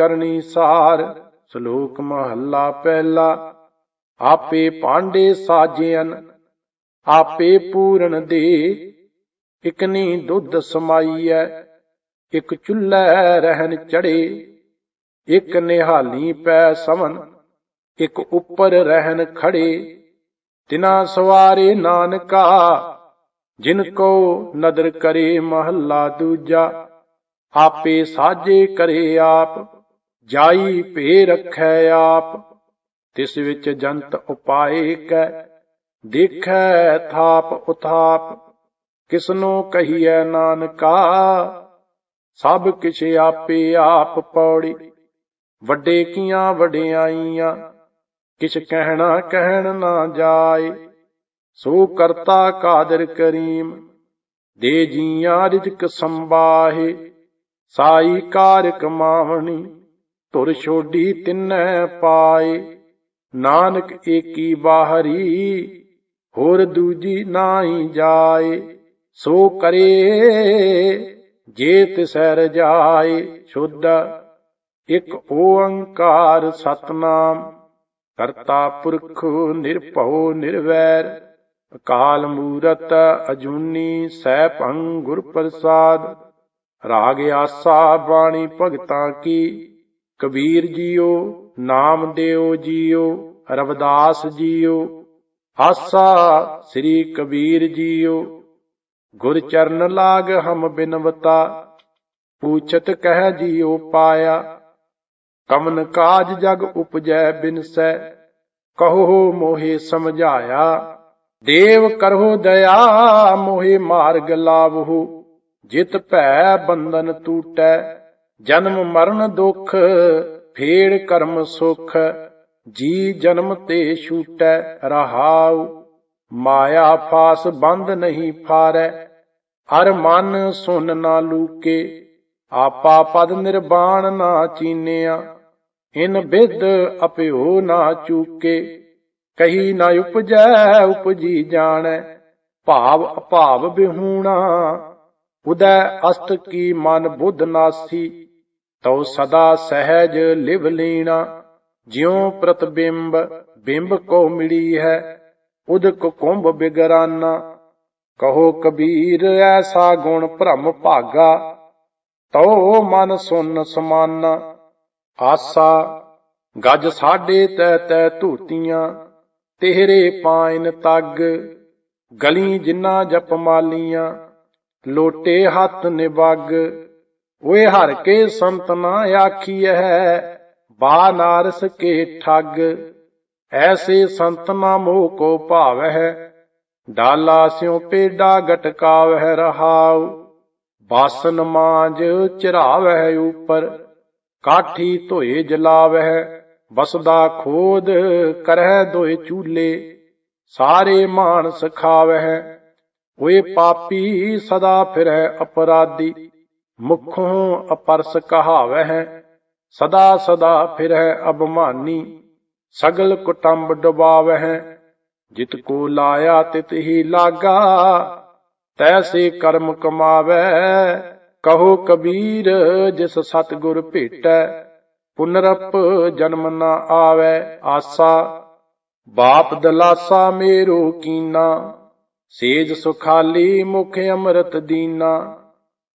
ਕਰਨੀ ਸਾਰ, ਸ਼ਲੋਕ ਮਹੱਲਾ ਪਹਿਲਾ। ਆਪੇ ਪਾਂਡੇ ਸਾਜਿਆਨ ਆਪੇ ਪੂਰਨ ਦੇ। ਇਕਨੀ ਦੁੱਧ ਸਮਾਈਐ, ਇਕ ਚੁੱਲ੍ਹੈ ਰਹਿਣ ਚੜੇ ਇਕ ਨਿਹਾਲੀ ਪੈ ਸਮਨ ਇਕ ਉੱਪਰ ਰਹਿਣ ਖੜੇ ਤਿਨਾ ਸਵਾਰੇ ਨਾਨਕਾ, ਜਿਨ ਕੋ ਨਦਰ ਕਰੇ ਮਹੱਲਾ ਦੂਜਾ। ਆਪੇ ਸਾਜੇ ਕਰੇ ਆਪ ਜਾਈ ਭੇ ਰਖੈ ਆਪ, ਤਿਸ ਵਿੱਚ ਜੰਤ ਉਪਾਏ ਕੈ, ਦੇਖੈ ਥਾਪ ਉਥਾਪ, ਕਿਸਨੋ ਕਹੀਐ ਨਾਨਕਾ, ਸਭ ਕਿਛ ਆਪੇ ਆਪ ਪੌੜੀ, ਵੱਡੇ ਕੀਆਂ ਵਡਿਆਈਆਂ ਕਿਛ ਕਹਿਣਾ ਕਹਿਣ ਨਾ ਜਾਏ, ਸੋ ਕਰਤਾ ਕਾਦਰ ਕਰੀਮ, ਦੇ ਜੀਆਂ ਰਿਜਕ ਸੰਬਾਹੇ ਸਾਈ ਕਾਰ ਕਮਾਵਣੀ ਧੁਰ ਛੋਡੀ ਤਿੰਨੈ ਪਾਏ। ਨਾਨਕ ਏਕੀ ਬਾਹਰੀ, ਹੋਰ ਦੂਜੀ ਨਾਹੀ ਜਾਏ। ਸੋ ਕਰੇ ਜੇ ਤਿਸੈ ਰਜਾਏ ਸ਼ੁੱਧ ਇਕ ਓੰਕਾਰ ਸਤਨਾਮ। ਕਰਤਾ ਪੁਰਖ ਨਿਰਭਉ ਨਿਰਵੈਰ। ਅਕਾਲ ਮੂਰਤ ਅਜੂਨੀ ਸੈਭੰ ਗੁਰ ਪ੍ਰਸਾਦ। ਰਾਗ ਆਸਾ ਬਾਣੀ ਭਗਤਾਂ ਕੀ। ਕਬੀਰ ਜੀਓ, ਨਾਮ ਦਿਓ ਜੀਓ, ਰਵਿਦਾਸ ਜੀਓ। ਆਸਾ ਸ੍ਰੀ ਕਬੀਰ ਜੀਓ, ਗੁਰ ਚਰਨ ਲਾਗ ਹਮ ਬਿਨਵਤਾ, ਪੂਛਤ ਕਹਿ ਜੀਓ ਪਾਇਆ। ਕਮਨ ਕਾਜ ਜਗ ਉਪਜੈ ਬਿਨਸੈ, ਕਹੋ ਮੋਹੇ ਸਮਝਾਇਆ। ਦੇਵ ਕਰੋ ਦਇਆ, ਮੋਹੇ ਮਾਰਗ ਲਾਵਹੁ, ਜਿਤ ਭੈ ਬੰਧਨ ਟੂਟੈ ਜਨਮ ਮਰਨ ਦੁਖ ਫੇੜ ਕਰਮ ਸੁਖ, ਜੀ ਜਨਮ ਤੇ ਛੂਟੈ ਰਹਾਉ, ਮਾਇਆ ਫਾਸ ਬੰਦ ਨਹੀਂ ਫਾਰੈ, ਹਰ ਮਨ ਸੁਨ ਨਾ ਲੂਕੇ, ਆਪਾ ਪਦ ਨਿਰਵਾਣ ਨਾ ਚੀਨਿਆ, ਇਨ ਬਿਦ ਅਪਿਓ ਨਾ ਚੂਕੇ, ਕਹੀ ਨਾ ਉਪਜੈ, ਉਪਜੀ ਜਾਣੈ, ਭਾਵ ਅਭਾਵ ਬਿਹੂਣਾ, ਉਦੈ ਅਸਤ ਕੀ ਮਨ ਬੁੱਧ ਨਾਸੀ ਤਉ ਸਦਾ ਸਹਿਜ ਲਿਵ ਲੀਣਾ, ਜਿਉ ਪ੍ਰਤਿਬਿੰਬ ਬਿੰਬ ਕੋ ਮਿਲੀ ਹੈ, ਉਦਕ ਕੁੰਭ ਬਿਗਰਾਨਾ। ਕਹੋ ਕਬੀਰ, ਐਸਾ ਗੁਣ ਭ੍ਰਮ ਭਾਗਾ, ਤਉ ਮਨ ਸੁਨ ਸਮਾਨਾ। ਆਸਾ, ਗੱਜ ਸਾਡੇ ਤੈ ਤੈ ਧੂਤੀਆਂ, ਤੇਰੇ ਪਾਇਨ ਤੱਗ, ਗਲੀ ਜਿੰਨਾ ਜਪ ਮਾਲੀਆਂ, ਲੋਟੇ ਹੱਥ ਨਿਵਗ। ਓਏ ਹਰ ਕੇ ਸੰਤ ਨਾ ਆਖੀਐ, ਬਾ ਨਾਰਸ ਕੇ ਠੱਗ। ਐਸੇ ਸੰਤ ਨਾ ਮੋਹ ਕੋ ਭਾਵਹਿ, ਡਾਲਾ ਸਿਉ ਪੇਡਾ ਗਟਕਾਵਹਿ ਰਹਾਉ। ਬਾਸਨ ਮਾਂਜ ਚਰਾਵਹਿ ਉਪਰ, ਕਾਠੀ ਧੋਏ ਜਲਾਵਹਿ ਬਸਦਾ ਖੋਦ ਕਰਹਿ ਦੋਏ ਚੂਲੇ। ਸਾਰੇ ਮਾਨਸ ਖਾਵਹਿ, ਓਏ ਪਾਪੀ ਸਦਾ ਫਿਰੈ ਅਪਰਾਧੀ। ਮੁਖੋਂ ਅਪਰਸ ਕਹਾਵਹਿ, ਸਦਾ ਸਦਾ ਫਿਰੈ ਅਬਮਾਨੀ ਸਗਲ ਕੁਟੰਬ ਹੈ ਜਿਤ ਕੋ ਲਾਇਆ ਤਿਤ ਹੀ ਲਾਗਾ, ਤੈਸੇ ਕਰਮ ਕਮਾਵੈ ਕਹੋ ਕਬੀਰ ਜਿਸ ਸਤਗੁਰ ਭੇਟੈ, ਪੁਨਰਪ ਜਨਮ ਨਾ ਆਵੈ ਆਸਾ, ਬਾਪ ਦਲਾਸਾ ਮੇਰੋ ਕੀਨਾ, ਸੇਜ ਸੁਖਾਲੀ ਮੁਖ ਅੰਮ੍ਰਿਤ ਦੀਨਾ।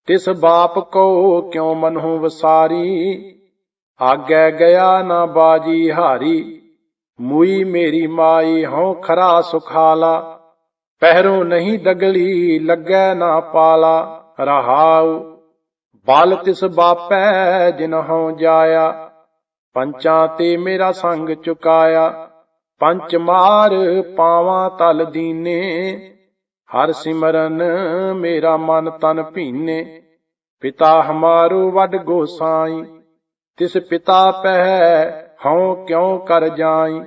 ਤਿਸ ਬਾਪ ਕੋ ਕਿਉ ਮਨਹੁ ਵਸਾਰੀ? ਆਗੈ ਗਿਆ ਨਾ ਬਾਜੀ ਹਾਰੀ। ਮੂਈ ਮੇਰੀ ਮਾਈ ਹਉ ਖਰਾ ਸੁਖਾਲਾ। ਪਹਿਰੋ ਨਹੀਂ ਦਗਲੀ, ਲੱਗੈ ਨਾ ਪਾਲਾ। ਰਹਾਉ, ਬਲ ਤਿਸ ਬਾਪੈ ਜਿਨਹੁ ਜਾਇਆ। ਪੰਚਾਂ ਤੇ ਮੇਰਾ ਸੰਗ ਚੁਕਾਇਆ। ਪੰਚ ਮਾਰ ਪਾਵਾਂ ਤਲ ਦੀਨੇ। ਹਰ ਸਿਮਰਨ ਮੇਰਾ ਮਨ ਤਨ ਭੀਨੇ, ਪਿਤਾ ਹਮਾਰੋ ਵੱਡ ਗੋਸਾਈ ਤਿਸ ਪਿਤਾ ਪਹਿ ਹਉ ਕਿਉ ਕਰ ਜਾਈ।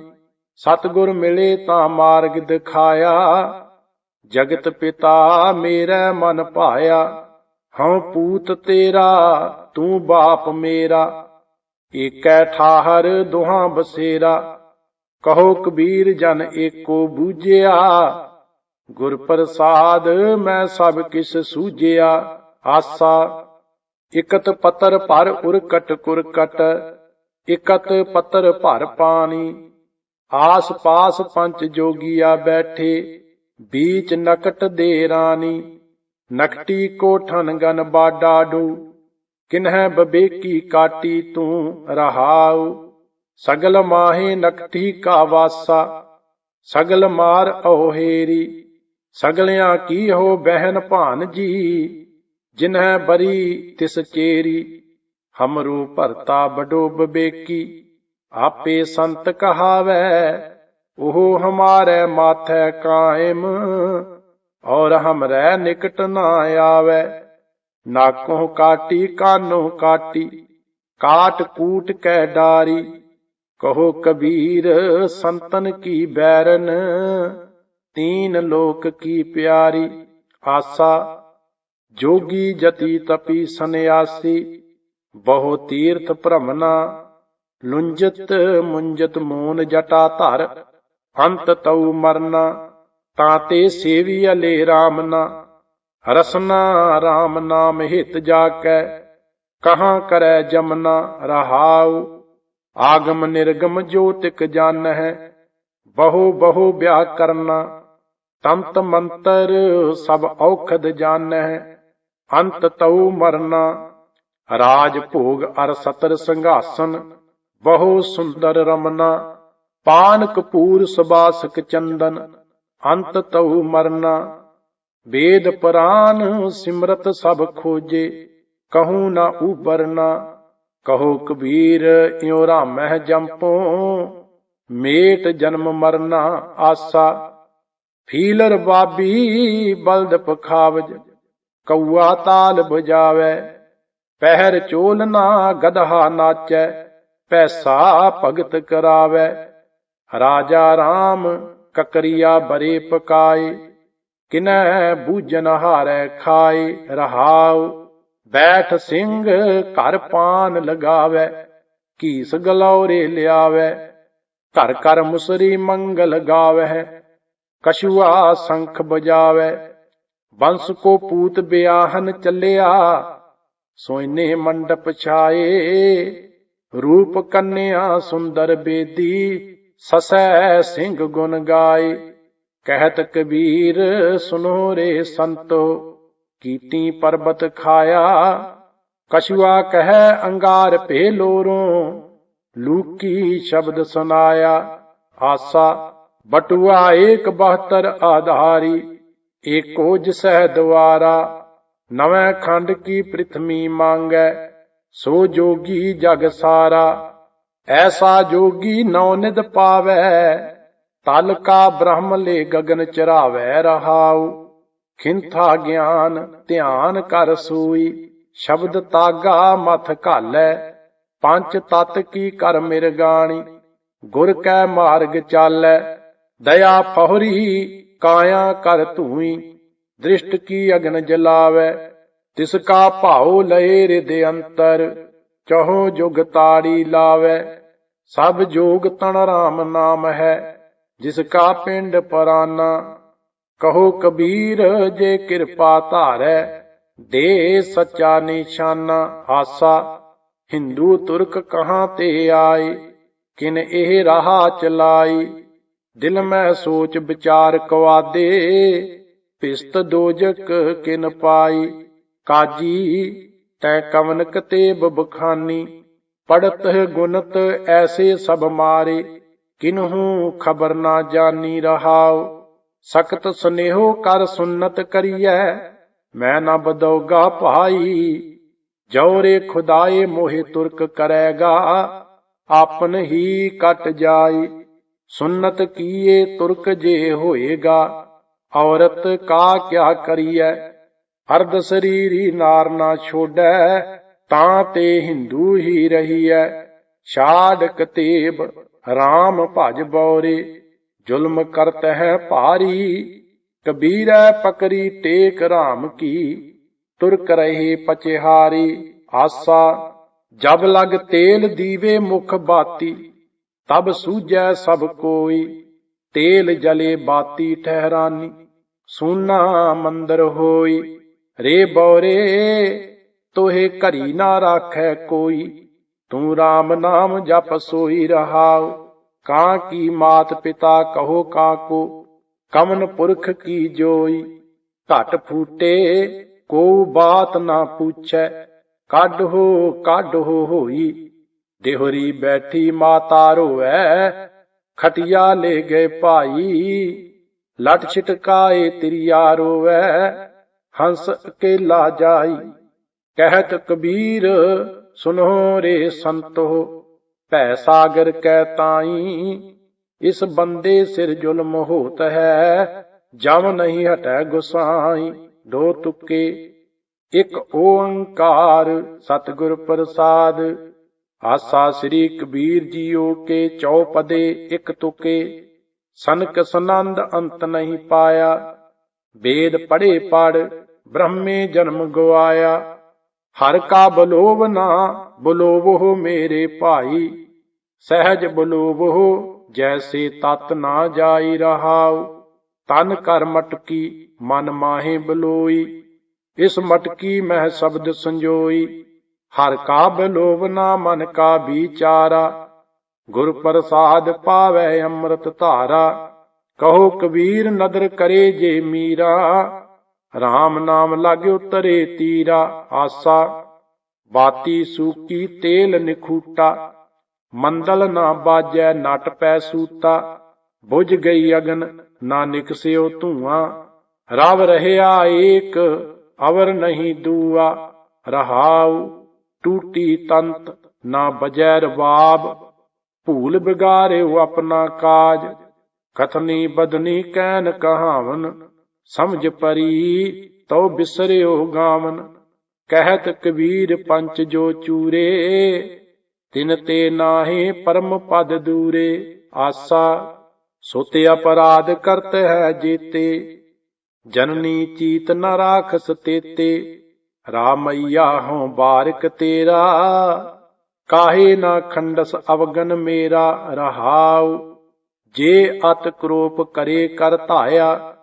ਸਤਗੁਰ ਮਿਲੇ ਤਾਂ ਮਾਰਗ ਦਿਖਾਇਆ। ਜਗਤ ਪਿਤਾ ਮੇਰਾ ਮਨ ਭਾਇਆ। ਹਉ ਪੂਤ ਤੇਰਾ, ਤੂੰ ਬਾਪ ਮੇਰਾ। ਏਕੈ ਠਾਹਰ ਦੁਹਾਂ ਬਸੇਰਾ। ਕਹੋ ਕਬੀਰ ਜਨ ਏਕੋ ਬੂਝਿਆ। ਗੁਰ ਪ੍ਰਸਾਦ ਮੈਂ ਸਭ ਕਿਸ ਸੂਝਿਆ, ਆਸਾ। ਇਕਤ ਪਤਰ ਭਰ ਉਰਕਟ ਕੁਰਕਟ, ਇਕਤ ਪਤਰ ਭਰ ਪਾਣੀ। ਆਸ ਪਾਸ ਪੰਜ ਜੋਗੀਆ ਬੈਠੇ, ਬੀਚ ਨਕਟ ਦੇ ਰਾਣੀ। ਨਕਟੀ ਕੋਠਨ ਗਨ ਬਾਡਾ ਡੂ, ਕਿਨਹਿ ਬਬੇਕੀ ਕਾਟੀ ਤੂੰ ਰਹਾਉ। ਸਗਲ ਮਾਹੇ ਨਕਟੀ ਕਾ ਵਾਸਾ, ਸਗਲ ਮਾਰ ਔਹੇਰੀ ਸਗਲਿਆਂ ਕੀ ਹੋ ਬਹਿਨ ਭਾਨ ਜੀ, ਜਿਨਹਿ ਬਰੀ ਤਿਸ ਚੇਰੀ। ਹਮਰੂ ਭਰਤਾ ਬਡੋ ਬਬੇਕੀ ਆਪੇ ਸੰਤ ਕਹਾਵੈ, ਉਹ ਹਮਾਰੇ ਮਾਥੈ ਕਾਇਮ, ਔਰ ਹਮਰੇ ਨਿਕਟ ਨਾ ਆਵੇ। ਨਾਕੋਂ ਕਾਟੀ, ਕਾਨੋਂ ਕਾਟੀ, ਕਾਟ ਕੂਟ ਕੈ ਡਾਰੀ। ਕਹੋ ਕਬੀਰ ਸੰਤਨ ਕੀ ਬੈਰਨ ਤੀਨ ਲੋਕ ਕੀ ਪਿਆਰੀ, ਆਸਾ, ਜੋਗੀ ਜਤੀ ਤਪੀ ਸੰਿਆਸੀ ਬਹੁ ਤੀਰਥ ਭ੍ਰਮਨਾ, ਲੁੰਜਤ ਮੁੰਜਤ ਮੂਨ ਜਟਾ ਧਰ, ਅੰਤ ਤਉ ਮਰਨਾ, ਤਾਂ ਤੇ ਸੇਵੀ ਅਲੇ RAM ਨਾ ਰਸਨਾ RAM ਨਾਮ ਹਿਤ ਜਾ ਕੈ ਕਹਾਂ ਕਰੈ ਜਮਨਾ ਰਹਾਉ, ਆਗਮ ਨਿਰਗਮ ਜੋ ਤਿਕ ਜਾਣ ਹੈ ਬਹੁ ਬਹੁ ਵਿਆਹ ਕਰਨਾ ਤੰਤ ਮੰਤਰ ਸਭ ਔਖਦ ਜਾਣ, ਅੰਤ ਤਉ ਮਰਨਾ, ਰਾਜ ਭੋਗ ਅਰ ਸਤਰ ਸੰਘਾਸਨ, ਬਹੁ ਸੁੰਦਰ ਰਮਨਾ, ਪਾਨ ਕਪੂਰ ਸੁਬਾਸਕ ਚੰਦਨ, ਅੰਤ ਤਉ ਮਰਨਾ, ਵੇਦ ਪੁਰਾਨ ਸਿਮਰਤ ਸਭ ਖੋਜੇ, ਕਹੂ ਨਾ ਉਬਰਨਾ, ਕਹੋ ਕਬੀਰ ਇਉ ਰਾਮਹਿ ਜੰਪੋ ਮੇਟ ਜਨਮ ਮਰਨਾ ਆਸਾ, ਫੀਲਰ ਬਾਬੀ ਬਲਦ ਪਖਾਵਜ ਕੌਆ ਤਾਲ ਬਜਾਵੇ ਪਹਿਰ ਚੋਲਨਾ ਗਧਾ ਨਾਚੈ, ਪੈਸਾ ਭਗਤ ਕਰਾਵੇ। ਰਾਜਾ RAM ਕਕਰੀਆ ਬਰੇ ਪਕਾਏ, ਕਿਨੈ ਬੂਜਨ ਹਾਰੈ ਖਾਏ, ਰਹਾਉ, ਬੈਠ ਸਿੰਘ ਘਰ ਪਾਨ ਲਗਾਵੇ ਕੀਸ ਗਲੌਰੇ ਲਿਆਵੇ। ਘਰ ਘਰ ਮੁਸਰੀ ਮੰਗਲ ਗਾਵੇ ਕਛੂਆ ਸੰਖ ਬਜਾਵੇ ਬੰਸ ਕੋ ਪੂਤ ਬਿਆਹਨ ਚੱਲਿਆ, ਸੋਇਨੇ ਮੰਡਪ ਛਾਏ, ਰੂਪ ਕੰਨਿਆ ਸੁੰਦਰ ਬੇਦੀ, ਸਸੈ ਸਿੰਘ ਗੁਣ ਗਾਏ। ਕਹਿਤ ਕਬੀਰ, ਸੁਨੋ ਰੇ ਸੰਤੋ, ਕੀਤੀ ਪਰਬਤ ਖਾਇਆ, ਕਛੂਆ ਕਹਿ, ਅੰਗਾਰ ਭੇ ਲੋਰੋਂ ਲੂਕੀ ਸ਼ਬਦ ਸੁਨਾਇਆ, ਆਸਾ, ਬਟੂਆ ਏਕ 72 ਆਧਾਰੀ, ਏਕੋ ਜਿਸਹਿ ਦੁਆਰਾ, ਨਵੇਂ ਖੰਡ ਕੀ ਪ੍ਰਿਥਵੀ ਮੰਗੈ, ਸੋ ਜੋਗੀ ਜਗ ਸਾਰਾ, ਐਸਾ ਜੋਗੀ ਨੌ ਨਿਦ ਪਾਵੈ, ਤਲ ਕਾ ਬ੍ਰਹਮ ਲੇ ਗਗਨ ਚਰਾਵੈ ਰਹਾਉ, ਖਿੰਥਾ ਗਿਆਨ ਧਿਆਨ ਕਰ ਸੂਈ, ਸ਼ਬਦ ਤਾਗਾ ਮਥ ਘਾਲੈ ਪੰਜ ਤਤ ਕੀ ਕਰ ਮਿਰਗਾਣੀ ਗੁਰ ਕੈ ਮਾਰਗ ਚਾਲੈ, ਦਇਆ ਫਹੁਰੀ ਕਾਇਆ ਕਰ ਧੂਈ, ਦ੍ਰਿਸ਼ਟ ਕੀ ਅਗਨ ਜਲਾਵੇ, ਤਿਸ ਕਾ ਭਾਉ ਲਏ ਰਿਦ ਅੰਤਰ, ਚਹੋ ਜੁਗ ਤਾੜੀ ਲਾਵੇ। ਸਭ ਜੋਗ ਤਣ ਰਾਮ ਨਾਮ ਹੈ, ਜਿਸ ਕਾ ਪਿੰਡ ਪਰਾਨਾ, ਕਹੋ ਕਬੀਰ ਜੇ ਕਿਰਪਾ ਧਾਰੈ, ਦੇ ਸੱਚਾ ਨਿਸ਼ਾਨਾ ਹਾਸਾ। ਹਿੰਦੂ ਤੁਰਕ ਕਹਾਂ ਤੇ ਆਏ? ਕਿਨ ਇਹ ਰਾਹ ਚਲਾਈ ਦਿਲ ਮੈਂ ਸੋਚ ਵਿਚਾਰ ਕਵਾਦੇ। ਪਿਸਤ ਦੋਜਕ ਕਿਨ ਪਾਈ ਕਾਜੀ, ਤੈ ਕਵਨ ਕਤੇਬ ਬਬਖਾਨੀ। ਪੜਤ ਗੁਨਤ ਐਸੇ ਸਭ ਮਾਰੇ। ਕਿਨਹੂ ਖਬਰ ਨਾ ਜਾਣੀ ਰਹਾਉ? ਸਖਤ ਸੁਨੇਹੋ ਕਰ ਸੁਨਤ ਕਰੀਐ। ਮੈਂ ਨਾ ਬਦਉਗਾ ਭਾਈ। ਜੋਰੇ ਖੁਦਾਏ ਮੋਹਿ ਤੁਰਕ ਕਰੇਗਾ, ਆਪਨ ਹੀ ਕਟ ਜਾਈ ਸੁਨਤ ਕੀਏ ਤੁਰਕ ਜੇ ਹੋਏਗਾ, ਔਰਤ ਕਾ ਕਿਆ ਕਰੀਐ? ਅਰਧ ਸਰੀਰੀ ਨਾਰ ਨਾ ਛੋੜੈ, ਤਾਂ ਤੇ ਹਿੰਦੂ ਹੀ ਰਹੀਐ। ਛਾੜ ਕਤੇਬ RAM ਭਜ ਬੌਰੇ, ਜ਼ੁਲਮ ਕਰਤ ਹੈ ਭਾਰੀ। ਕਬੀਰੈ ਪਕਰੀ ਟੇਕ RAM ਕੀ ਤੁਰਕ ਰਹੇ ਪਚਿਹਾਰੀ ਆਸਾ ਜਬ ਲਗ ਤੇਲ ਦੀਵੇ ਮੁਖ ਬਾਤੀ, ਤਬ ਸੂਝੈ ਸਭ ਕੋਈ, ਤੇਲ ਜਲੇ ਬਾਤੀ ਠਹਿਰਾਨੀ, ਸੂਨਾ ਮੰਦਰ ਹੋਈ, ਰੇ ਬੌਰੇ, ਤੋਹੇ ਘਰੀ ਨਾ ਰਾਖੈ ਕੋਈ, ਤੂੰ RAM ਨਾਮ ਜਪ ਸੋਈ ਰਹਾਉ, ਕਾਂ ਕੀ ਮਾਤ ਪਿਤਾ ਕਹੋ ਕਾਕੋ ਕਮਨ ਪੁਰਖ ਕੀ ਜੋਈ, ਘਟ ਫੂਟੇ ਕੋ ਬਾਤ ਨਾ ਪੁੱਛੈ, ਕੱਢ ਹੋ ਕੱਢ ਹੋ ਹੋਈ। ਦੇਹਰੀ ਬੈਠੀ ਮਾਤਾ ਰੋਵੈ, ਖਟਿਆ ਲੈ ਗਏ ਭਾਈ। ਲਟ ਛਿਟਕਾਏ ਤੇਰੀਆ ਰੋਵੈ, ਹੰਸ ਅਕੇਲਾ ਜਾਈ। ਕਹਿਤ ਕਬੀਰ, ਸੁਨੋ ਰੇ ਸੰਤੋ। ਭੈ ਸਾਗਰ ਕੈ ਤਾਈ, ਇਸ ਬੰਦੇ ਸਿਰ ਜ਼ੁਲਮ ਹੋਤ ਹੈ, ਜਮ ਨਹੀਂ ਹਟੈ ਗੁਸਾਈ। ਦੋ ਤੁਕੇ, ਇੱਕ ਓੰਕਾਰ ਸਤਿਗੁਰ ਪ੍ਰਸਾਦ। ਆਸਾ ਸ੍ਰੀ ਕਬੀਰ ਜੀਓ ਕੇ ਚੌਪਦੇ ਇਕ ਤੁਕੇ, ਸਨਕ ਸਨੰਦ ਅੰਤ ਨਹੀਂ ਪਾਇਆ। ਵੇਦ ਪੜੇ ਪੜ ਬ੍ਰਹਮੇ ਜਨਮ ਗਵਾਇਆ। ਹਰ ਕਾ ਬਲੋਵ ਨਾ ਬਲੋਵੋ ਮੇਰੇ ਭਾਈ, ਸਹਿਜ ਬਲੋਵੋ ਜੈਸੇ ਤਤ ਨਾ ਜਾਈ ਰਹਾਉ। ਤਨ ਕਰ ਮਟਕੀ, ਮਨ ਮਾਹੇ ਬਲੋਈ। ਇਸ ਮਟਕੀ ਮਹਿ ਸ਼ਬਦ ਸੰਜੋਈ। ਹਰ ਕਾ ਬਲੋਵ ਨਾ ਮਨ ਕਾ ਵਿਚਾਰਾ। ਗੁਰ ਪ੍ਰਸਾਦ ਪਾਵੈ ਅੰਮ੍ਰਿਤ ਧਾਰਾ। ਕਹੋ ਕਬੀਰ ਨਦਰ ਕਰੇ ਜੇ ਮੀਰਾ। RAM ਨਾਮ ਲਾਗੇ ਉਤਰੇ ਤੀਰਾ ਆਸਾ। ਬਾਤੀ ਸੂਕੀ ਤੇਲ ਨਿਖੂਟਾ। ਮੰਦਲ ਨਾ ਬਾਜੈ ਨਟ ਪੈ ਸੂਤਾ। ਬੁਝ ਗਈ ਅਗਨ ਨਾ ਨਿਕਸਿਓ ਧੂਆਂ। ਰਵ ਰਹਿਆ ਏਕ, ਅਵਰ ਨਹੀਂ ਦੂਆ। ਰਹਾਉ ਟੂਟੀ ਤੰਤ, ਨਾ ਬਜੈ ਰਬਾਬ ਭੂਲ ਬਿਗਾਰਿਓ ਆਪਣਾ ਕਾਜ, ਕਥਨੀ ਬਦਨੀ ਕਹਿਨ ਕਹਾਵਨ। ਸਮਝ ਪਰੀ, ਤਉ ਬਿਸਰਿਓ ਗਾਵਨ। ਕਹਿਤ ਕਬੀਰ ਪੰਚ ਜੋ ਚੂਰੇ, ਤਿਨ ਤੇ ਨਾਹੀ ਪਰਮ ਪਦ ਦੂਰੇ। ਆਸਾ ਸੋਤੇ ਅਪਰਾਧ ਕਰਤ ਹੈ ਜੀਤੇ, ਜਨਨੀ ਚੀਤ ਨ ਰਾਖਸ ਤੇਤੇ ਰਾਮਈਆ ਹਉ ਬਾਰਿਕ ਤੇਰਾ, ਕਾਹੇ ਨਾ ਖੰਡਸ ਅਵਗਨ ਮੇਰਾ ਰਹਾਉ, ਜੇ ਅਤ ਕਰੋਪ ਕਰੇ ਕਰ ਧਾਇਆ,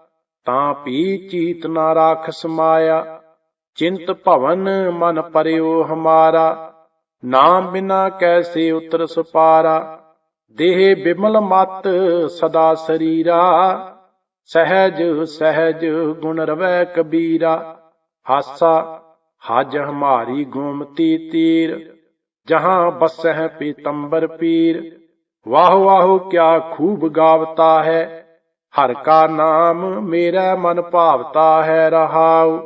ਤਾਂ ਪੀ ਚੀਤ ਨਾ ਰਾਖਸ ਮਾਇਆ ਚਿੰਤ ਭਵਨ ਮਨ ਪਰਿਓ ਹਮਾਰਾ, ਨਾਮ ਬਿਨਾ ਕੈਸੇ ਉਤਰ ਸਪਾਰਾ ਦੇਹ ਬਿਮਲ ਮਤ ਸਦਾ ਸਰੀਰਾ, ਸਹਿਜ ਸਹਿਜ ਗੁਣ ਰਵੈ ਕਬੀਰਾ। ਹਾਸਾ ਹਜ ਹਮਾਰੀ ਗੋਮਤੀ ਤੀਰ, ਜਹਾਂ ਬਸਹਿ ਪੀਤੰਬਰ ਪੀਰ। ਵਾਹ ਵਾਹ ਕਿਆ ਖੂਬ ਗਾਵਤਾ ਹੈ, ਹਰ ਕਾ ਨਾਮ ਮੇਰਾ ਮਨ ਭਾਵਤਾ ਹੈ ਰਹਾਉ।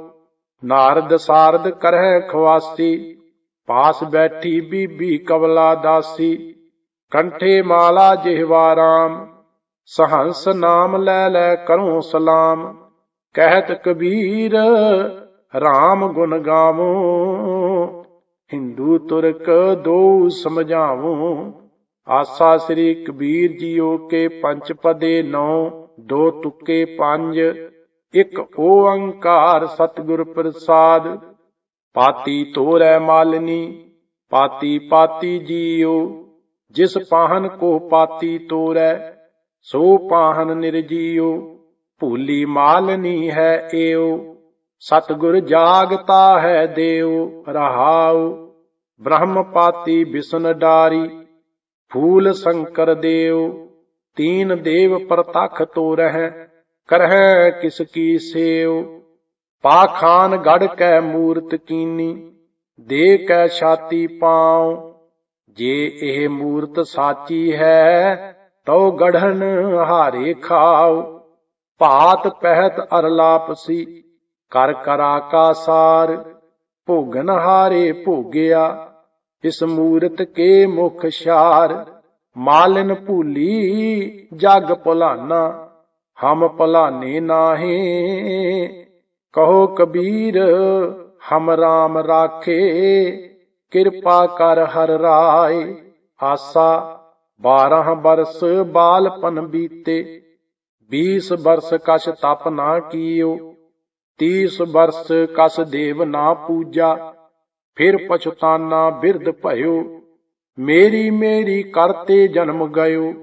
ਨਾਰਦ ਸਾਰਦ ਕਰਹਿ ਖਵਾਸੀ, ਪਾਸ ਬੈਠੀ ਬੀਬੀ ਕਵਲਾ ਦਾਸੀ। ਕੰਠੇ ਮਾਲਾ ਜਿਹਵਾ ਰਾਮ, ਸਹੰਸ ਨਾਮ ਲੈ ਲੈ ਕਰੂੰ ਸਲਾਮ। ਕਹਿਤ ਕਬੀਰ RAM ਗੁਣ ਗਾਵੋ। ਹਿੰਦੂ ਤੁਰਕ ਦੋ ਸਮਝਾਵੋ। ਆਸਾ ਸ੍ਰੀ ਕਬੀਰ ਜੀਓ ਕੇ ਪੰਜ ਪਦੇ ਨੌ, ਦੋ ਤੁਕੇ ਪੰਜ। ਇੱਕ ਓੰਕਾਰ ਸਤਿਗੁਰ ਪ੍ਰਸਾਦ। ਪਾਤੀ ਤੋਰੈ ਮਾਲਨੀ, ਪਾਤੀ ਪਾਤੀ ਜੀਓ। ਜਿਸ ਪਾਹਨ ਕੋ ਪਾਤੀ ਤੋਰੈ, ਸੋ ਪਾਹਨ ਨਿਰਜੀਓ ਭੂਲੀ ਮਾਲਨੀ ਹੈ ਏਓ ਸਤਿਗੁਰ ਜਾਗਤਾ ਹੈ ਦੇਓ ਰਹਾਉ, ਬ੍ਰਹਮ ਪਾਤੀ ਬਿਸ਼ਨ ਡਾਰੀ, ਫੂਲ ਸ਼ੰਕਰ ਦੇਓ ਤੀਨ ਦੇਵ ਪ੍ਰਤਖ ਤੋ ਰਹਿ ਕਰਹਿ ਕਿਸ ਕੀ ਸੇਉ, ਪਾਖਾਨ ਗੜ ਕੈ ਮੂਰਤ ਕੀਨੀ, ਦੇ ਕੈ ਛਾਤੀ ਪਾਉ ਜੇ ਇਹ ਮੂਰਤ ਸਾਚੀ ਹੈ, ਤਉ ਗੜਨ ਹਾਰੇ ਖਾਉ ਭਾਤ ਪਹਿਤ ਅਰਲਾਪਸੀ ਕਰ ਕਰਾ ਕਾ ਸਾਰ ਭੋਗਨ ਹਾਰੇ ਭੋਗਿਆ। ਇਸ ਮੂਰਤ ਕੇ ਮੁਖ ਸ਼ਾਰ, ਮਾਲਨ ਭੂਲੀ ਜਗ ਭੁਲਾਨਾ। ਹਮ ਭੁਲਾਨੇ ਨਾਹੀ, ਕਹੋ ਕਬੀਰ, ਹਮ ਰਾਮ ਰਾਖੇ। ਕਿਰਪਾ ਕਰ ਹਰ ਰਾਏ। ਆਸਾ 12 ਬਰਸ ਬਾਲਪਨ ਬੀਤੇ। 20 ਬਰਸ ਕਛ ਤਪ ਨਾ ਕੀਓ। 30 ਬਰਸ ਕਸ ਦੇਵ ਨਾ ਪੂਜਾ। ਫਿਰ ਪਛਤਾਨਾ ਬਿਰਧ ਭਇਓ। ਮੇਰੀ ਮੇਰੀ ਕਰਤੇ ਜਨਮ ਗਇਓ।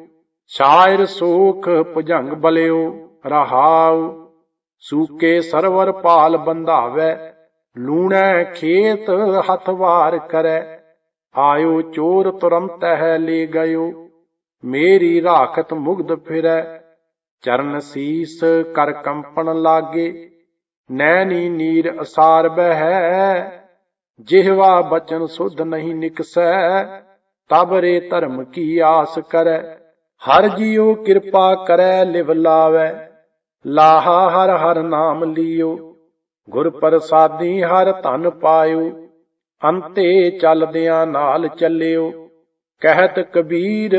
ਸ਼ਾਇਰ ਸੋਖ ਭਜੰਗ ਬਲਿਓ। ਰਹਾਉ, ਸੂਕੇ ਸਰਵਰ ਪਾਲ ਬੰਧਾਵੈ। ਲੂਣੈ ਖੇਤ ਹੱਥ ਵਾਰ ਕਰੈ, ਆਇਓ ਚੋਰ ਤੁਰੰਤ ਹੈ ਲੈ ਗਇਓ, ਮੇਰੀ ਰਾਖਤ ਮੁਗਧ ਫਿਰੈ। ਚਰਨ ਸੀਸ ਕਰ ਕੰਪਣ ਲਾਗੇ, ਨੈਣੀ ਨੀਰ ਅਸਾਰ ਬਹਿ, ਜਿਹਵਾ ਬਚਨ ਸੁਧ ਨਹੀਂ ਨਿਕਸੈ, ਤਬ ਰੇ ਧਰਮ ਕੀ ਆਸ ਕਰੈ। ਹਰ ਜੀਉ ਕਿਰਪਾ ਕਰੈ, ਲਿਵ ਲਾਵੈ। ਲਾਹਾ ਹਰ ਹਰ ਨਾਮ ਲਿਓ ਗੁਰ ਪ੍ਰਸਾਦੀ ਹਰ ਧਨ ਪਾਇਓ, ਅੰਤੇ ਚੱਲਦਿਆਂ ਨਾਲ ਚੱਲਿਓ। ਕਹਿਤ ਕਬੀਰ,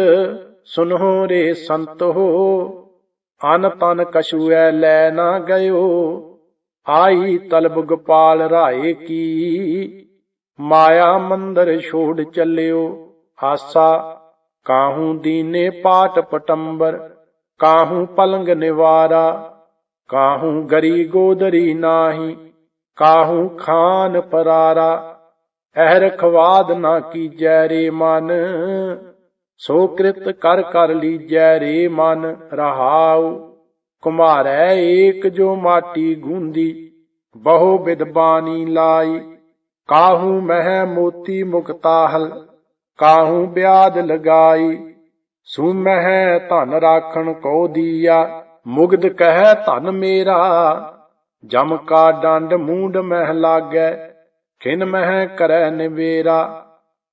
ਸੁਨਹੁ ਰੇ ਸੰਤੋ ਅਨ ਤਨ ਕਛੁਐ ਲੈ ਨਾ ਗਇਓ। ਆਈ ਤਲਬ ਗੋਪਾਲ ਰਾਏ ਕੀ, ਮਾਇਆ ਮੰਦਰ ਛੋੜ ਚੱਲਿਓ। ਆਸਾ, ਕਾਹੂ ਦੀਨੇ ਪਾਟ ਪਟੰਬਰ, ਕਾਹੂ ਪਲੰਗ ਨਿਵਾਰਾ ਕਾਹੂ ਗਰੀ ਗੋਦਰੀ ਨਾਹੀ, ਕਾਹੂ ਖਾਨ ਪਰਾਰਾ ਅਹਿ ਰਖਵਾਦ ਨਾ ਕੀਜੈ ਰੇ ਮਨ, ਸੋ ਕ੍ਰਿਤ ਕਰ ਕਰ ਲੀਜੈ ਰੇ ਮਨ ਰਹਾਉ। ਕੁਮਾਰੈ ਏਕ ਜੋ ਮਾਟੀ ਗੁੰਦੀ, ਬਹੁ ਵਿਦਬਾਨੀ ਲਾਈ। ਕਾਹੂ ਮਹਿ ਮੋਤੀ ਮੁਕਤਾਹਲ ਕਾਹੂ ਬਿਆਦ ਲਗਾਈ। ਸੁਮਹਿ ਧਨ ਰਾਖਣ ਕੋ ਦੀਆ ਮੁਗਦ ਕਹਿ ਧਨ ਮੇਰਾ, ਜਮ ਕਾ ਡੰਡ ਮੂੰਡ ਮਹਿ ਲਾਗੈ, ਖਿਨ ਮਹਿ ਕਰੈ ਨਿਵੇਰਾ।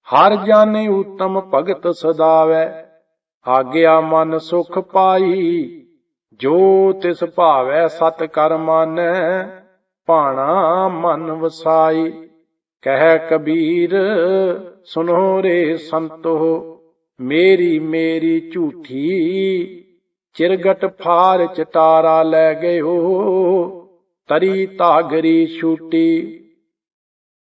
ਹਰ ਜਾਣੇ ਉਤਮ ਭਗਤ ਸਦਾਵੈ, ਆਗਿਆ ਮਨ ਸੁਖ ਪਾਈ, ਜੋ ਤਿਸ ਭਾਵੈ ਸਤ ਕਰ ਮਾਨੈ, ਭਾਣਾ ਮਨ ਵਸਾਈ। ਕਹਿ ਕਬੀਰ, ਸੁਨੋ ਰੇ ਸੰਤੋ, ਮੇਰੀ ਮੇਰੀ ਝੂਠੀ ਚਿਰਗਟ ਫਾਰ ਚਟਾਰਾ ਲੈ ਗਏ ਹੋ। ਤਰੀ ਤਾਗਰੀ ਛੂਟੀ